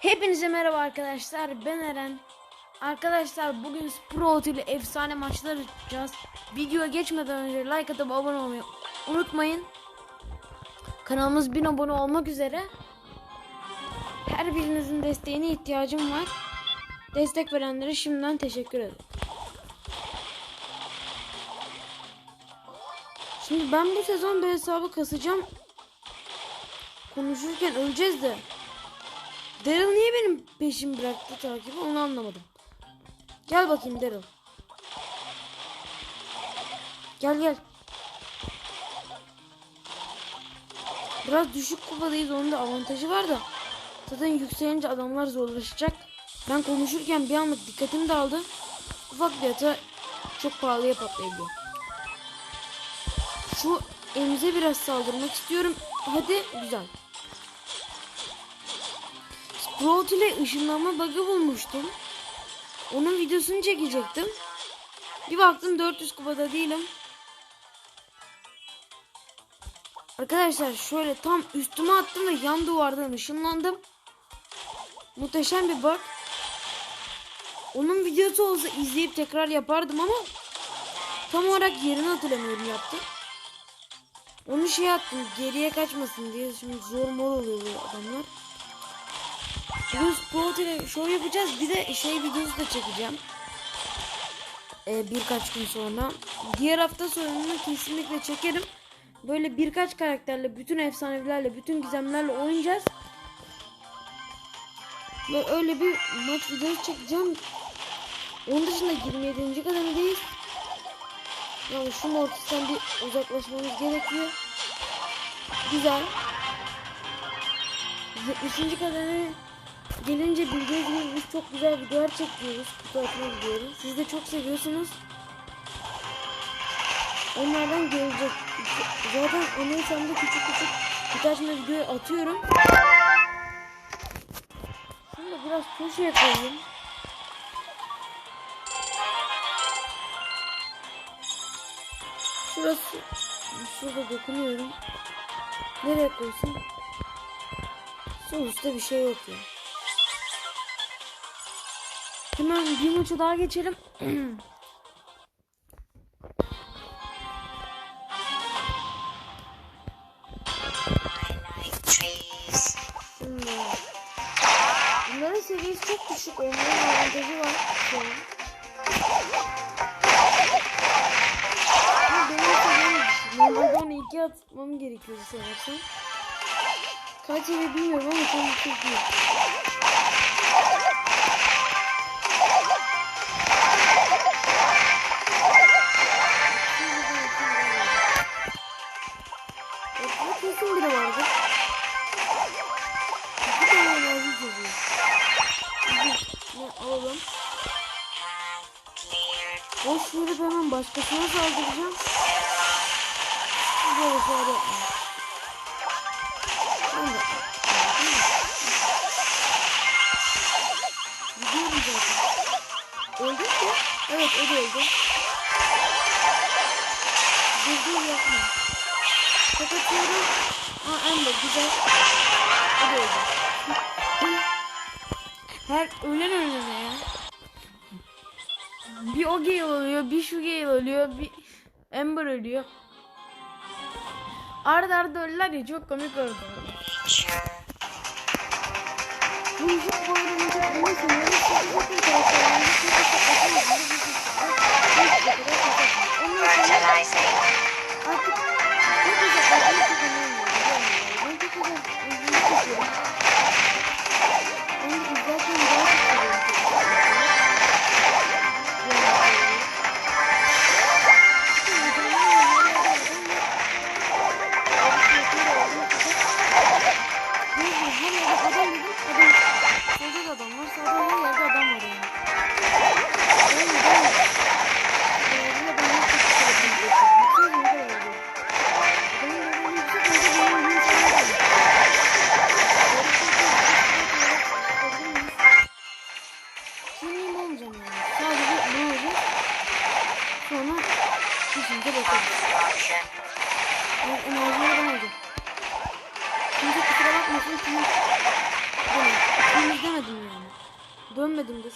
Hepinize merhaba arkadaşlar. Ben Eren. Arkadaşlar bugün Pro ile efsane maçlar yapacağız. Videoya geçmeden önce like atıp abone olmayı unutmayın. Kanalımız 1000 abone olmak üzere. Her birinizin desteğine ihtiyacım var. Destek verenlere şimdiden teşekkür ederim. Şimdi ben bu sezon bir hesabı kasacağım. Konuşurken öleceğiz de. Daryl niye benim peşimi bıraktı takibi onu anlamadım. Gel bakayım Daryl. Gel gel. Biraz düşük kupadayız onun da avantajı var da. Zaten yükselince adamlar zorlaşacak. Ben konuşurken bir anlık dikkatim dağıldı. Ufak bir hata çok pahalıya patlayabiliyor. Şu elimize biraz saldırmak istiyorum. Hadi güzel. Sprout ile ışınlanma bug'ı bulmuştum. Onun videosunu çekecektim. Bir baktım 400 kupada değilim. Arkadaşlar şöyle tam üstüme attım ve yan duvardan ışınlandım. Muhteşem bir bug. Onun videosu olsa izleyip tekrar yapardım ama tam olarak yerini hatırlamıyorum yaptım. Onu şey attım geriye kaçmasın diye şimdi zor mor oluyor bu adamlar. Bugün Sprout ile show yapacağız. Bir de şey videosu da çekeceğim. Ee, birkaç gün sonra. Diğer hafta sonunu kesinlikle çekerim. Böyle birkaç karakterle, bütün efsanelerle, bütün gizemlerle oynayacağız. Ve öyle bir maç videosu çekeceğim. Onun dışında 27. kademdeyiz. Yani şu Mortis'ten bir uzaklaşmamız gerekiyor. Güzel. 70. kademe gelince bildiğiniz gibi biz çok güzel videolar çekiyoruz. Kutu açma videoları. Siz de çok seviyorsunuz. Onlardan gelecek. Zaten Anaysam'da küçük küçük kutu açma videoyu atıyorum. Şimdi biraz köşeye koyayım. Şurası şurada dokunuyorum. Nereye koysam? Sonuçta bir şey yok ya. Hemen bir maça daha geçelim. Bunların seviyesi çok düşük. Onların avantajı var şu an. Ama benim seviyem düşük. Normalde onu iki atmam gerekiyordu sanırsam. Kaç seviye bilmiyorum ama çok değil. Saldıracağım. Böyle. Ben de. Gidiyorum zaten. Öldün mü? Evet o da öldü. Dur dur yapma. Kapatıyorum. Aa Amber güzel. O da öldü. Her ölen ölene ya. Bir o Gale oluyor, bir şu Gale oluyor, bir Amber ölüyor. Arda arda ölüler ya çok komik oldu. Bu işin bu arada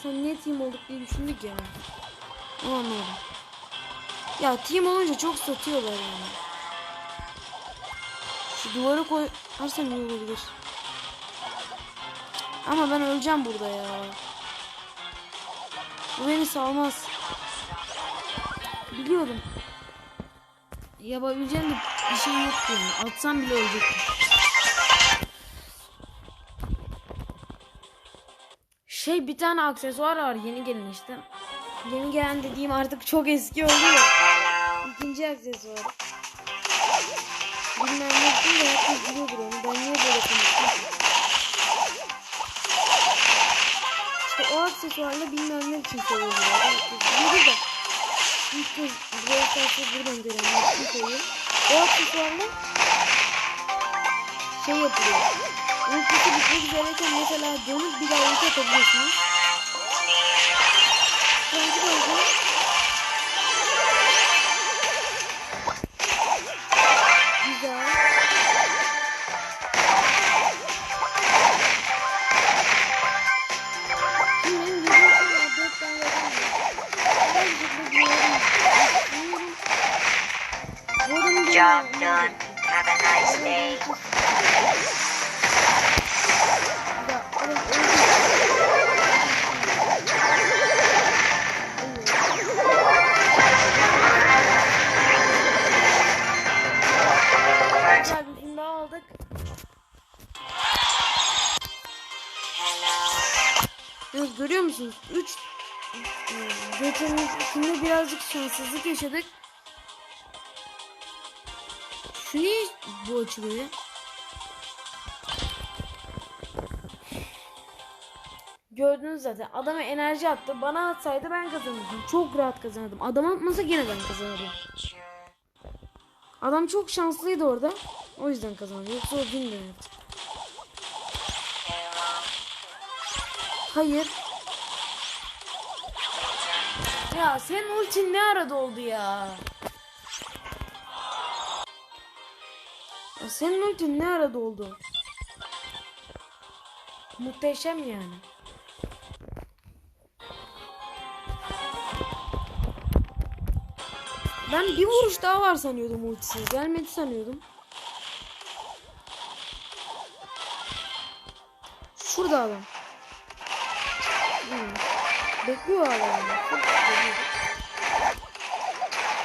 sen niye team olduk diye düşündük ya. Onu anlamadım. Ya team olunca çok satıyorlar yani. Şu duvarı koy... Arsam iyi olabilir. Ama ben öleceğim burada ya. Bu beni salmaz. Biliyordum. Yapabileceğim de bir şey yoktu yani. Atsam bile ölecektim. Şey bir tane aksesuar var yeni gelen işte. Yeni gelen dediğim artık çok eski oldu ya. İkinci aksesuar. Bilmem ne için de herkes biliyordur onu. Ben niye böyle konuştum? İşte o aksesuarla bilmem ne için söylüyorlar. Herkes da. İlk kez buraya karşı buradan gören bir söyleyeyim. O aksesuarla şey yapılıyor. Ultisi bitmek üzereyken mesela dönüp bir daha ulti atabiliyorsunuz. Geçen filmde birazcık şanssızlık yaşadık. Şu niye bu açılıyor? Gördünüz zaten. Adama enerji attı. Bana atsaydı ben kazanırdım. Çok rahat kazanırdım. Adam atmasa gene ben kazanırdım. Adam çok şanslıydı orada. O yüzden kazandı. Yoksa o bilmiyorum. Hayır. Ya senin ultin ne arada oldu ya? ya senin ultin ne arada oldu? Muhteşem yani. Ben bir vuruş daha var sanıyordum ultisi. Gelmedi sanıyordum. Şurada adam. Bekliyor adam. yani.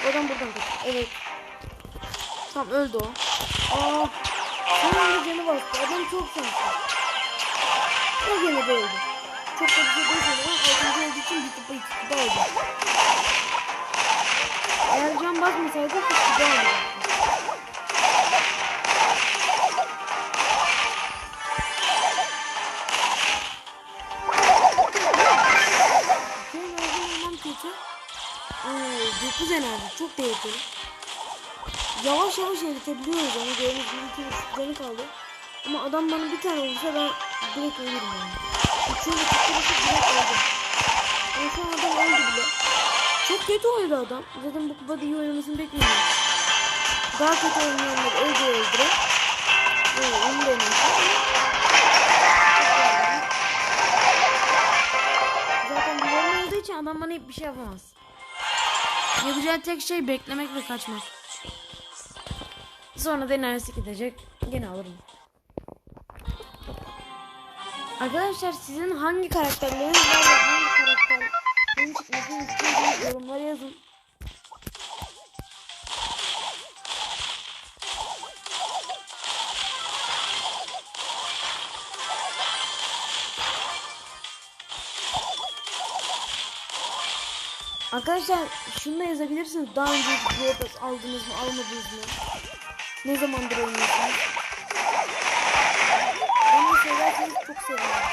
Adam buradan kaçıyor. Evet. Tam öldü o. Aa. Son anda canı bastı. Adam çok şanslı. O gene de öldü. Çok da bir şey değil o zaman. Altıncı olduğu için bir kupa iki kupa oldu. Eğer can basmasaydı hiç kupa olmayacaktı. Tehlikeli. Yavaş yavaş eritebiliyoruz onu gördüğünüz gibi iki canı kaldı. Ama adam bana bir tane vursa ben direkt ölürüm yani. Üçüncü tutturuşu direkt. Yani şu an adam öldü bile. Çok kötü oynadı adam. Zaten bu kupada iyi oynamasını bekliyorum. Daha kötü oynayanlar öldü öldüre. Evet, onu da. Zaten duvarım olduğu için adam bana hiçbir şey yapamaz. Yapacağı tek şey beklemek ve kaçmak. Sonra da enerjisi gidecek. Gene alırım. Arkadaşlar sizin hangi karakterleriniz var ve hangi karakterlerin çıkmasını istiyorsanız yorumlara yazın. Arkadaşlar şunu yazabilirsiniz. Daha önce Brawl aldınız mı almadınız mı? Ne zamandır oynuyorsunuz? Bana söylerseniz çok sevinirim.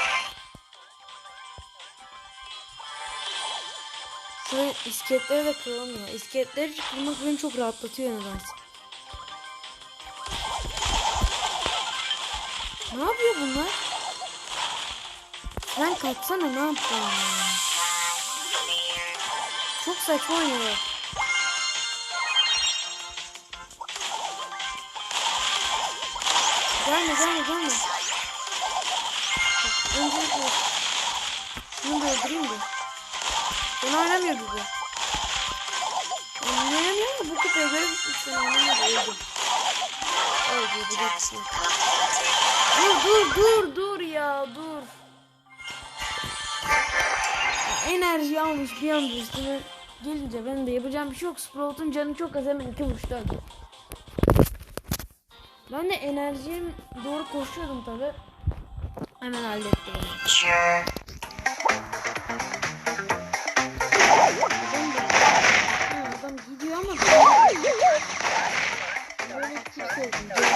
Şöyle iskeletleri de kıramıyor. İskeletleri kırmak beni çok rahatlatıyor nedense. Ne yapıyor bunlar? Sen kaçsana ne yapıyorsun ya? Saçma oynuyor. Gelme gelme gelme. Öncelikle şunu da öldüreyim de. Ben oynamıyor bizi. Oynayamıyor ama bu kupaya göre bitmiş. Ben oynamıyor öldüm. Öldü bu da kişi. Dur dur dur dur ya dur. Enerji almış bir anda üstüne gelince benim de yapacağım bir şey yok. Sprout'un canı çok az hemen iki vuruşta öldü. Ben de enerjim doğru koşuyordum tabi. Hemen hallettim. Adam gidiyor ama böyle kimse yok.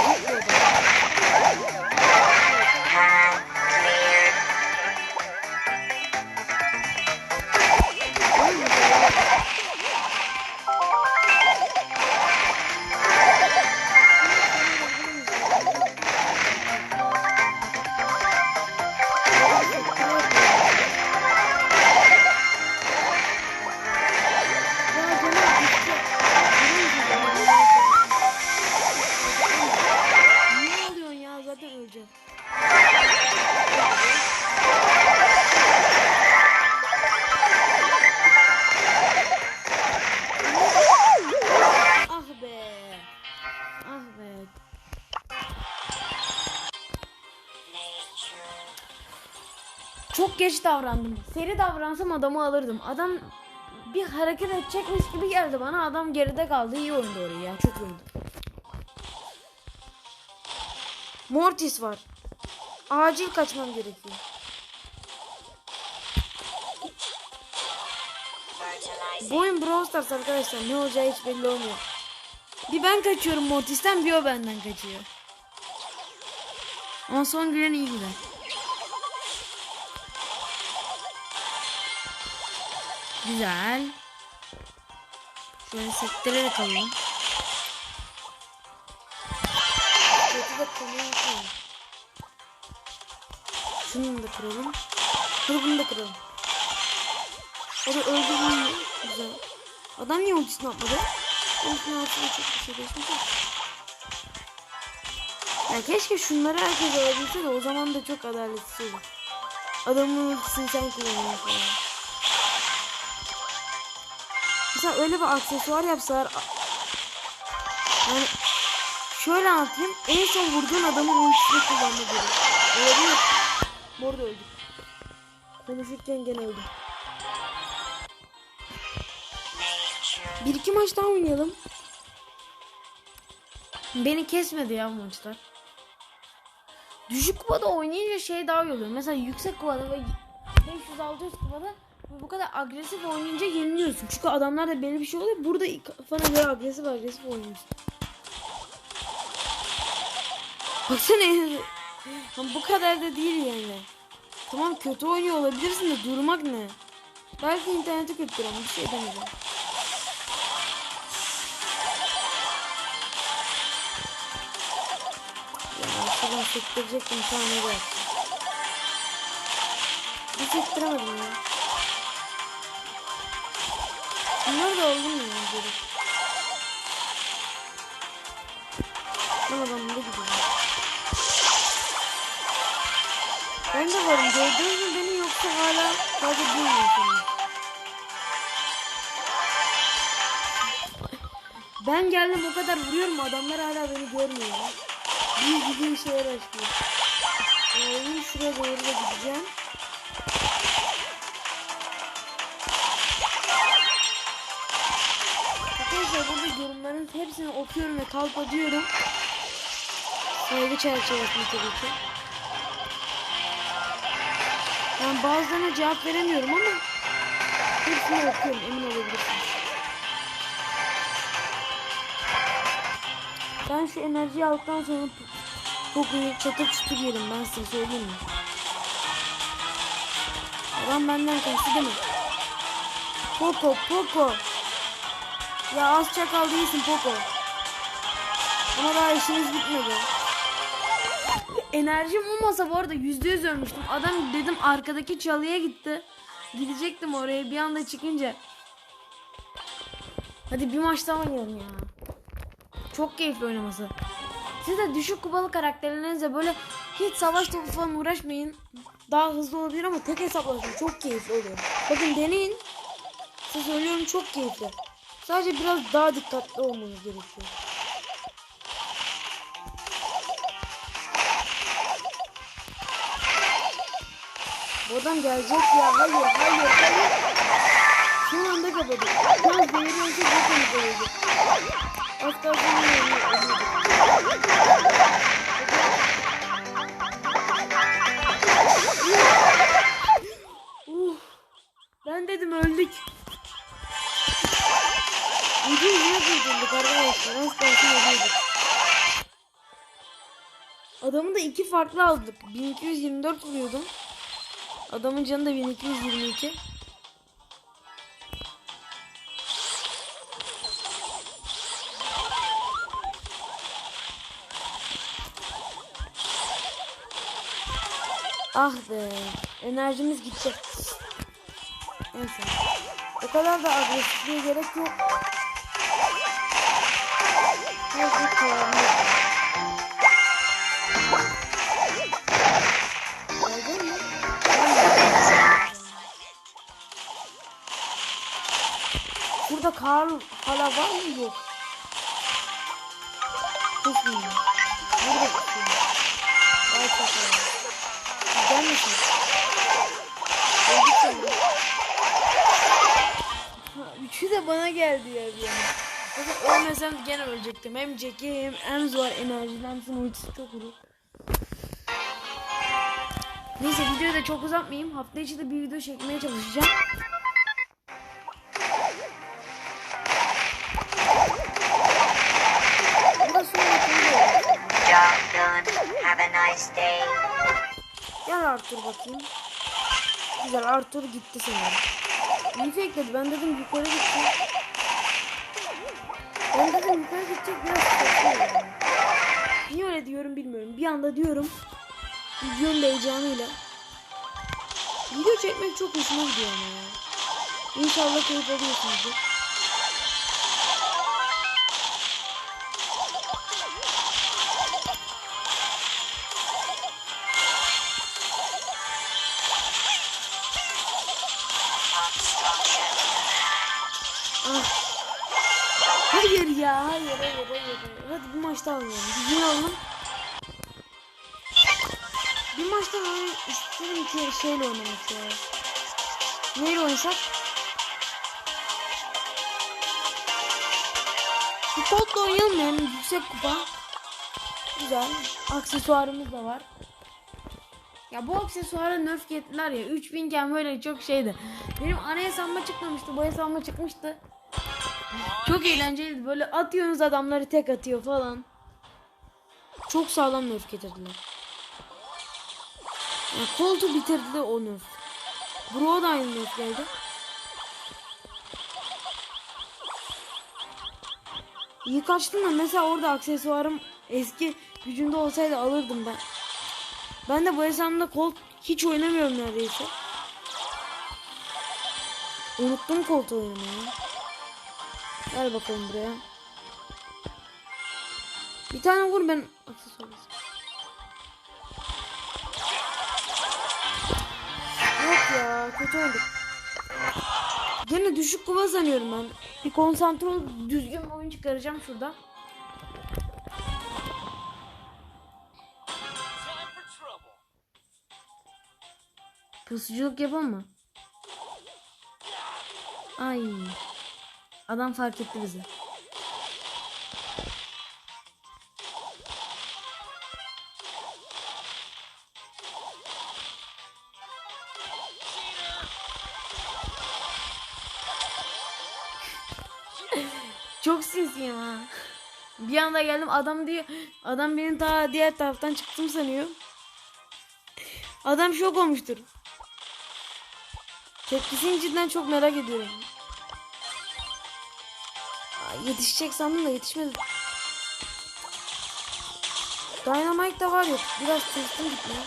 Geç davrandım. Seri davransam adamı alırdım. Adam bir hareket edecekmiş gibi geldi bana. Adam geride kaldı. İyi oyundu orayı ya. Çok oyundu. Mortis var. Acil kaçmam gerekiyor. Bu oyun Brawl Stars arkadaşlar. Ne olacağı hiç belli olmuyor. Bir ben kaçıyorum Mortis'ten bir o benden kaçıyor. Ama son gülen iyi gider. Güzel. Şöyle sektirerek alalım. Kötü de yapalım. Şunu da kıralım. Dur bunu da kıralım. O da öldü mü? Güzel. Adam niye ultisini atmadı? Ultisini altına çok bir şey geçmiş. Ya keşke şunları herkes alabilse de o zaman da çok adaletsiz olur. Adamın ultisini sen kullanıyorsun. Mesela öyle bir aksesuar yapsalar yani şöyle anlatayım en son vurduğun adamın ultisini kullanma böyle. Olabilir. Bu arada öldük. Konuşurken gene öldüm. Bir iki maç daha oynayalım. Beni kesmedi ya bu maçlar. Düşük kupada oynayınca şey daha iyi oluyor. Mesela yüksek kupada ve 500-600 kupada bu kadar agresif oynayınca yeniliyorsun. Çünkü adamlarda belli bir şey oluyor. Burada kafana göre agresif agresif oynuyorsun. Baksana bu kadar da değil yani. Tamam kötü oynuyor olabilirsin de durmak ne? Belki interneti kötüdür ama bir şey demeyeceğim. Ya şuradan sektirecektim tamir et. Bir sektiremedim ya. Bunlar da oldu mu ya geri? Ben adamda gidiyorum. Ben de varım. Gördünüz mü beni yoksa hala sadece bilmiyorsunuz. Ben geldim o kadar vuruyorum adamlar hala beni görmüyor. Bir gibi bir şeyler açıyor. Yani şuraya doğru da gideceğim. Arkadaşlar burada yorumların hepsini okuyorum ve kalp atıyorum. Saygı çerçevesinde tabii ki. Ben bazılarına cevap veremiyorum ama hepsini okuyorum emin olabilirsiniz. Ben şu enerjiyi aldıktan sonra Poco'yu çatır çutur yerim ben size söyleyeyim mi? Adam benden kaçtı değil mi? Poco, Poco. Ya az çakal değilsin Poco. Ama daha işimiz bitmedi. Enerjim olmasa bu arada yüzde yüz ölmüştüm. Adam dedim arkadaki çalıya gitti. Gidecektim oraya bir anda çıkınca. Hadi bir maç daha oynayalım ya. Çok keyifli oynaması. Siz de düşük kupalı karakterlerinizle böyle hiç savaş topu falan uğraşmayın. daha hızlı olabilir ama tek hesaplaşma çok keyifli oluyor. Bakın deneyin. Size söylüyorum çok keyifli. Sadece biraz daha dikkatli olmanız gerekiyor. Bu adam gelecek ya. Hayır, hayır, hayır. Son anda kapadı. Biraz zehri olsa çok komik olurdu. Az kalsın ölüyordu. Uf. Ben dedim öldük. Ucu ucuna kurtulduk arkadaşlar. Az kalsın ölüyorduk. Adamı da iki farklı aldık. 1224 vuruyordum. Adamın canı da 1222. Ah be. Enerjimiz gitti. Neyse. O kadar da agresifliğe gerek yok. Mi? Burada kar hala var mı yok? Hiç bilmiyorum. Burada kusuyor. Vay çakal. Güzel misin? Öldük Üçü de bana geldi ya bir yana. Zaten ölmesem gene ölecektim. Hem Jackie hem Ems var enerjili. Ems'in ultisi çok vurur. Neyse videoyu da çok uzatmayayım. Hafta içi de bir video çekmeye çalışacağım. Gel Arthur bakayım. Güzel Arthur gitti sanırım. İyi fakeledi. Ben dedim yukarı gitti. Ben dedim yukarı gidecek biraz oldu. Niye öyle diyorum bilmiyorum. Bir anda diyorum. Videonun heyecanıyla. Video çekmek çok hoşuma gidiyor ama ya. İnşallah keyif alıyorsunuzdur. Hadi bir maç daha oynayalım. Gücünü alalım. Bir maç daha oynayalım. İsterim ki şeyle oynamak ya. Neyle oynasak? Kodla oynayalım yani yüksek kupa. Güzel. Aksesuarımız da var. Ya bu aksesuara nerf gettiler ya. 3000 iken böyle çok şeydi. Benim ana hesabıma çıkmamıştı. Bu hesabıma çıkmıştı. Çok eğlenceliydi. Böyle atıyorsunuz adamları tek atıyor falan. Çok sağlam nerf getirdiler. Ya koltu bitirdi de o nerf. Bro da aynı nerf geldi. İyi kaçtım da mesela orada aksesuarım eski gücünde olsaydı alırdım ben. Ben de bu hesabımda Colt hiç oynamıyorum neredeyse. Unuttum Colt oynamayı. Gel bakalım buraya. Bir tane vur ben aksesuar basayım. Yok ya kötü olduk. Gene düşük kuva sanıyorum ben. Bir konsantre düzgün bir oyun çıkaracağım şurada. Pusuculuk yapalım mı? Ay. Adam fark etti bizi. Bir anda geldim adam diyor adam benim ta diğer taraftan çıktım sanıyor. Adam şok olmuştur. Tepkisini cidden çok merak ediyorum. Yetişecek sandım da yetişmedi. Dynamite da var yok. Biraz tırstım gitmeye.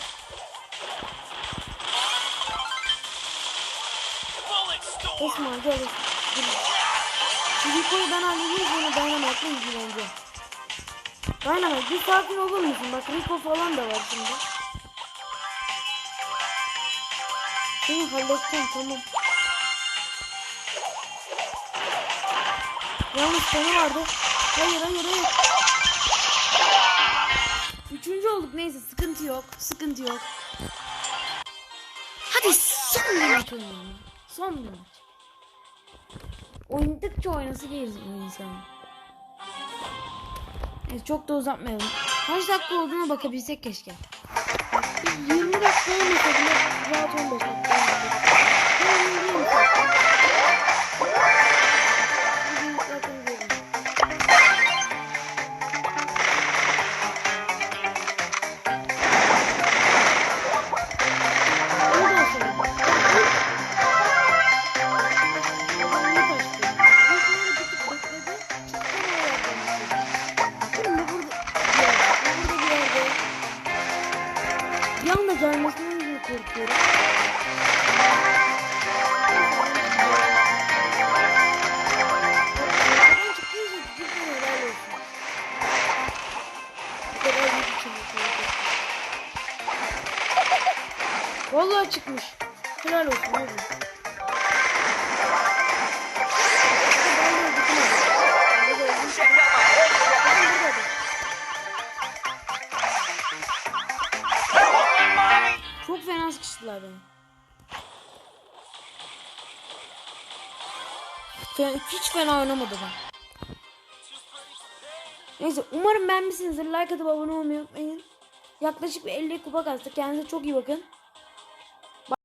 Osman gel. Rico'yu ben halledeyim sonra Dynamite'la ilgileneceğim. Dynamite bir sakin olur musun? Bak Rico falan da var şimdi. Seni halledeceğim tamam. Yalnız sonu vardı. Hayır hayır hayır. Üçüncü olduk neyse sıkıntı yok. Sıkıntı yok. Hadi son bir maç oynayalım. Son bir maç. Oynadıkça oynası gelir bu Evet, çok da uzatmayalım. Kaç dakika olduğuna bakabilsek keşke. Bir 20 dakika olmasa bile rahat 15 dakika çıkmış. Helal olsun da. Çok fena sıkıştılar beni. Hiç fena oynamadı ben. Neyse umarım beğenmişsinizdir. Like atıp abone olmayı unutmayın. Yaklaşık bir 50 kupa kastık. Kendinize çok iyi bakın.